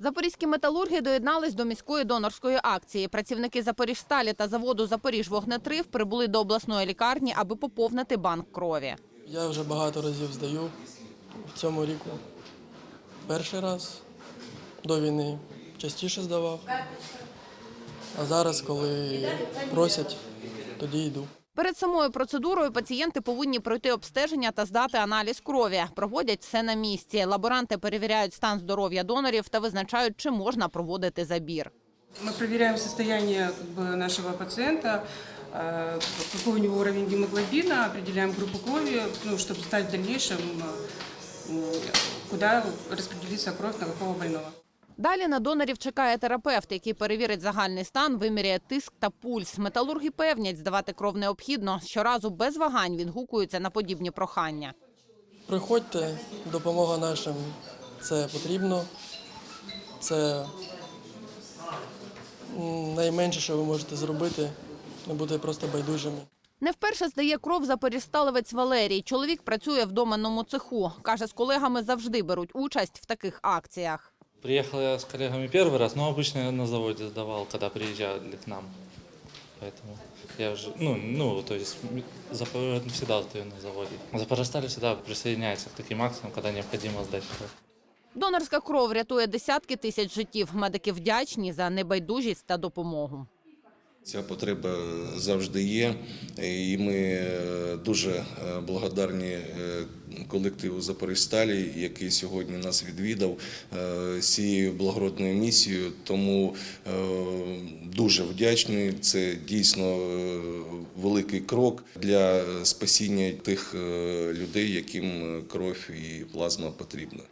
Запорізькі металурги доєднались до міської донорської акції. Працівники Запоріжсталі та заводу Запоріжвогнетрив прибули до обласної лікарні, аби поповнити банк крові. Я вже багато разів здаю в цьому ріку. Перший раз до війни частіше здавав. А зараз, коли просять, тоді йду. Перед самою процедурою пацієнти повинні пройти обстеження та здати аналіз крові. Проводять все на місці. Лаборанти перевіряють стан здоров'я донорів та визначають, чи можна проводити забір. Мы проверяем состояние как бы, нашего пациента, э, какой у него уровень гемоглобина, определяем группу крови, ну, чтобы знать в дальнейшем, э, м, куда распределится кровь на какого больного. Далі на донорів чекає терапевт, який перевірить загальний стан, виміряє тиск та пульс. Металурги певнять, здавати кров необхідно. Щоразу без вагань відгукуються на подібні прохання. Приходьте, допомога нашим. Це потрібно. Це найменше, що ви можете зробити, не бути просто байдужими. Не вперше здає кров запоріжсталевець Валерій. Чоловік працює в доменному цеху. Каже, з колегами завжди беруть участь в таких акціях. Приехал я с коллегами первый раз, но обычно я на заводе сдавал, когда приезжали к нам. Поэтому я уже, ну, ну, то есть м, Запорожье всегда сдаю на заводе. Запорожсталь всегда присоединяется к таким акциям, когда необходимо сдать кровь. Донорська кров рятує десятки тисяч життів. Медики вдячні за небайдужість та допомогу. Ця потреба завжди є, і ми е, дуже е, благодарні е, колективу Запоріжсталі, який сьогодні нас відвідав е, цією благородною місією. Тому е, дуже вдячний. Це дійсно е, великий крок для спасіння тих е, людей, яким кров і плазма потрібна.